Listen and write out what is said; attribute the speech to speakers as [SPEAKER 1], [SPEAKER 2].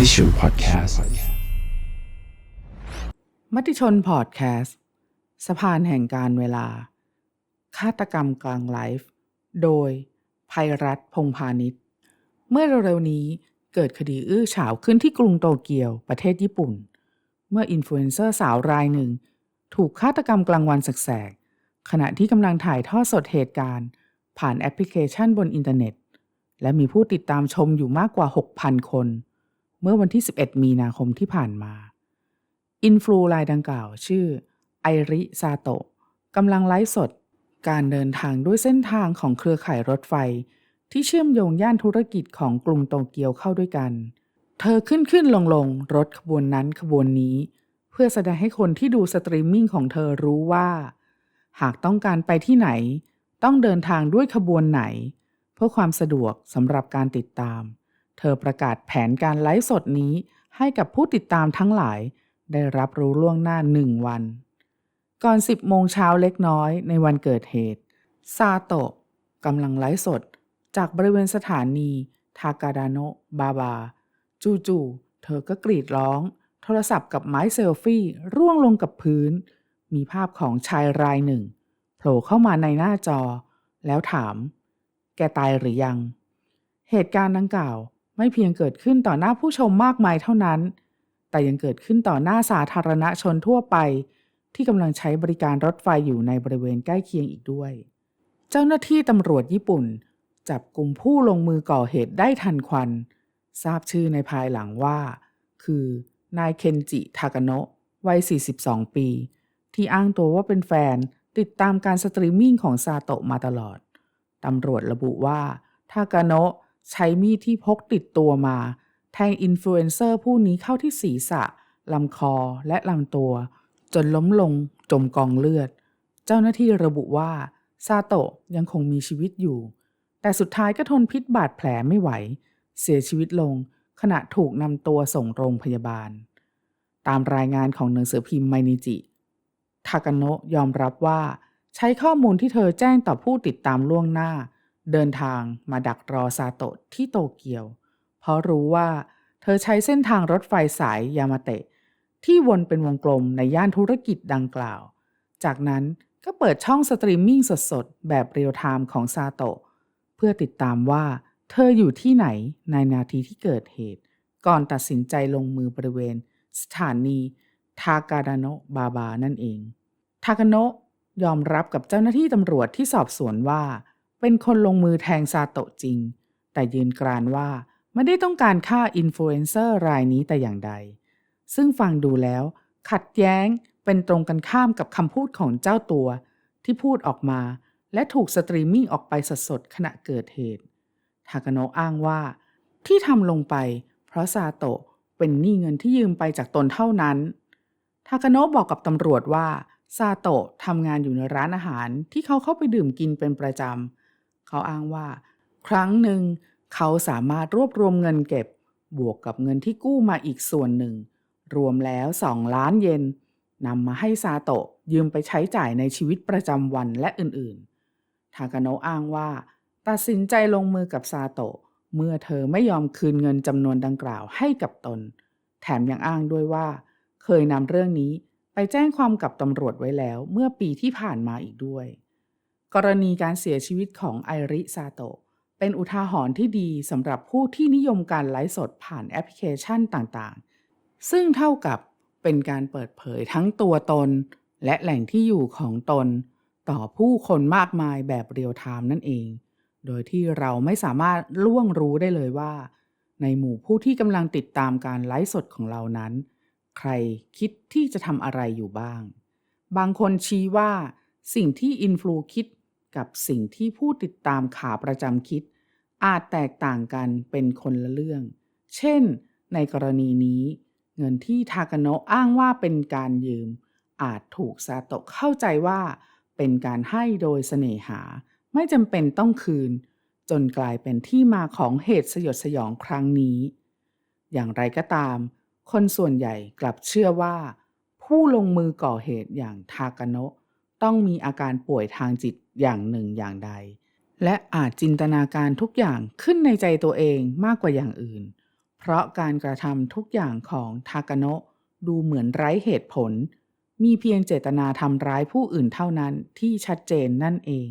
[SPEAKER 1] มติชนพอดแคสต์
[SPEAKER 2] มติชนพอดแคสต์สะพานแห่งการเวลา ฆาตกรรมกลางไลฟ์ โดยภัยรัฐพงพาณิชย์ เมื่อเร็วๆนี้เกิดคดีอื้อฉาวขึ้นที่กรุงโตเกียวประเทศญี่ปุ่น เมื่ออินฟลูเอนเซอร์สาวรายหนึ่ง ถูกฆาตกรรมกลางวันแสกๆขณะที่กำลังถ่ายทอดสดเหตุการณ์ ผ่านแอปพลิเคชันบนอินเทอร์เน็ต และมีผู้ติดตามชมอยู่มากกว่า 6,000 คน เมื่อวันที่ 11 มีนาคมที่ผ่านมา อินฟลูรายดังกล่าวชื่อไอริซาโตะกำลังไลฟ์สด การเดินทางด้วยเส้นทางของเครือข่ายรถไฟ ที่เชื่อมโยงย่านธุรกิจของกรุงโตเกียวเข้าด้วยกัน เธอขึ้นขึ้นลงลงรถขบวนนั้นขบวนนี้ เพื่อแสดงให้คนที่ดูสตรีมมิ่งของเธอรู้ว่า หากต้องการไปที่ไหน ต้องเดินทางด้วยขบวนไหน เพื่อความสะดวกสำหรับการติดตาม เธอประกาศแผนการไลฟ์สดนี้ให้กับผู้ติดตามทั้งหลาย ได้รับรู้ล่วงหน้าหนึ่งวัน ก่อน 10 โมงเช้าเล็กน้อยในวันเกิดเหตุ ซาโตะกำลังไลฟ์สด จากบริเวณสถานีทากาดาโนะบาบา จู่ๆเธอก็กรีดร้อง โทรศัพท์กับไม้เซลฟี่ร่วงลงกับพื้น มีภาพของชายรายหนึ่งโผล่เข้ามาในหน้าจอ แล้วถาม แกตายหรือยัง เหตุการณ์ดังกล่าว ไม่เพียงเกิดขึ้นต่อหน้าผู้ชมมากมายเท่านั้น แต่ยังเกิดขึ้นต่อหน้าสาธารณชนทั่วไป ที่กำลังใช้บริการรถไฟอยู่ในบริเวณใกล้เคียงอีกด้วย เจ้าหน้าที่ตำรวจญี่ปุ่น จับกลุ่มผู้ลงมือก่อเหตุได้ทันควัน ทราบชื่อในภายหลังว่า คือนายเคนจิ ทากาโนะวัย 42 ปี ที่อ้างตัวว่าเป็นแฟนติดตามการสตรีมมิ่งของซาโตะมาตลอด ตำรวจระบุว่า ทากาโนะ ใช้มีดที่พกติดตัวมา แทงอินฟลูเอนเซอร์ผู้นี้เข้าที่ศีรษะลำคอและลำตัว จนล้มลงจมกองเลือด เจ้าหน้าที่ระบุว่า ซาโตะยังคงมีชีวิตอยู่ แต่สุดท้ายก็ทนพิษบาดแผลไม่ไหว เสียชีวิตลงขณะถูกนำตัวส่งโรงพยาบาล ตามรายงานของหนังสือพิมพ์ไมนิจิ ทากาโนะยอมรับว่า ใช้ข้อมูลที่เธอแจ้งต่อผู้ติดตามล่วงหน้า เดินทางมาดักรอซาโตะที่โตเกียว เพราะรู้ว่าเธอใช้เส้นทางรถไฟสายยามาเตะ ที่วนเป็นวงกลมในย่านธุรกิจดังกล่าว จากนั้นก็เปิดช่องสตรีมมิ่งสดๆ แบบเรียลไทม์ของซาโตะเพื่อติดตามว่าเธออยู่ที่ไหนในนาทีที่เกิดเหตุ ก่อนตัดสินใจลงมือบริเวณ สถานีทากาดาโนะบาบานั่นเอง ทากาโนะยอมรับกับเจ้าหน้าที่ตำรวจที่สอบสวนว่า เป็นคนลงมือแทงซาโตะจริง แต่ยืนกรานว่าไม่ได้ต้องการฆ่าอินฟลูเอนเซอร์รายนี้แต่อย่างใด ซึ่งฟังดูแล้ว ขัดแย้งเป็นตรงกันข้ามกับคำพูดของเจ้าตัว ที่พูดออกมา และถูกสตรีมมิ่งออกไปสดๆขณะเกิดเหตุทากาโนะอ้างว่า ที่ทำลงไป เพราะซาโตะเป็นหนี้เงินที่ยืมไปจากตนเท่านั้นทากาโนะบอกกับตำรวจว่าซาโตะทำงานอยู่ในร้านอาหารที่เขาเข้าไปดื่มกินเป็นประจำ เขาอ้างว่า ครั้งหนึ่ง เขาสามารถรวบรวมเงินเก็บบวกกับเงินที่กู้มาอีกส่วนหนึ่ง รวมแล้ว2ล้านเยนนำมาให้ซาโตะยืมไปใช้จ่ายในชีวิตประจำวันและอื่นๆ ทากาโนะอ้างว่า ตัดสินใจลงมือกับซาโตะเมื่อเธอไม่ยอมคืนเงินจำนวนดังกล่าวให้กับตน แถมยังอ้างด้วยว่า เคยนำเรื่องนี้ไปแจ้งความกับตำรวจไว้แล้วเมื่อปีที่ผ่านมาอีกด้วย กรณีการเสียชีวิตของไอริซาโตะเป็นอุทาหรณ์ที่ดีสำหรับผู้ที่นิยมการไลฟ์สดผ่านแอปพลิเคชันต่างๆ ซึ่งเท่ากับเป็นการเปิดเผยทั้งตัวตน และแหล่งที่อยู่ของตน ต่อผู้คนมากมายแบบเรียลไทม์นั่นเอง โดยที่เราไม่สามารถล่วงรู้ได้เลยว่า ในหมู่ผู้ที่กำลังติดตามการไลฟ์สดของเรานั้น ใครคิดที่จะทำอะไรอยู่บ้าง บางคนชี้ว่าสิ่งที่อินฟลูคิด กับสิ่งที่ผู้ติดตามขาประจำคิด อาจแตกต่างกันเป็นคนละเรื่อง เช่น ในกรณีนี้ เงินที่ทากาโนะอ้างว่าเป็นการยืม อาจถูกซาโตะเข้าใจว่า เป็นการให้โดยเสน่หา ไม่จำเป็นต้องคืน จนกลายเป็นที่มาของเหตุสยดสยองครั้งนี้ อย่างไรก็ตาม คนส่วนใหญ่กลับเชื่อว่า ผู้ลงมือก่อเหตุอย่างทากาโนะ ต้องมีอาการป่วยทางจิตอย่างหนึ่งอย่างใด และอาจจินตนาการทุกอย่างขึ้นในใจตัวเองมากกว่าอย่างอื่น เพราะการกระทำทุกอย่างของทากาโนะดูเหมือนไร้เหตุผล มีเพียงเจตนาทำร้ายผู้อื่นเท่านั้นที่ชัดเจนนั่นเอง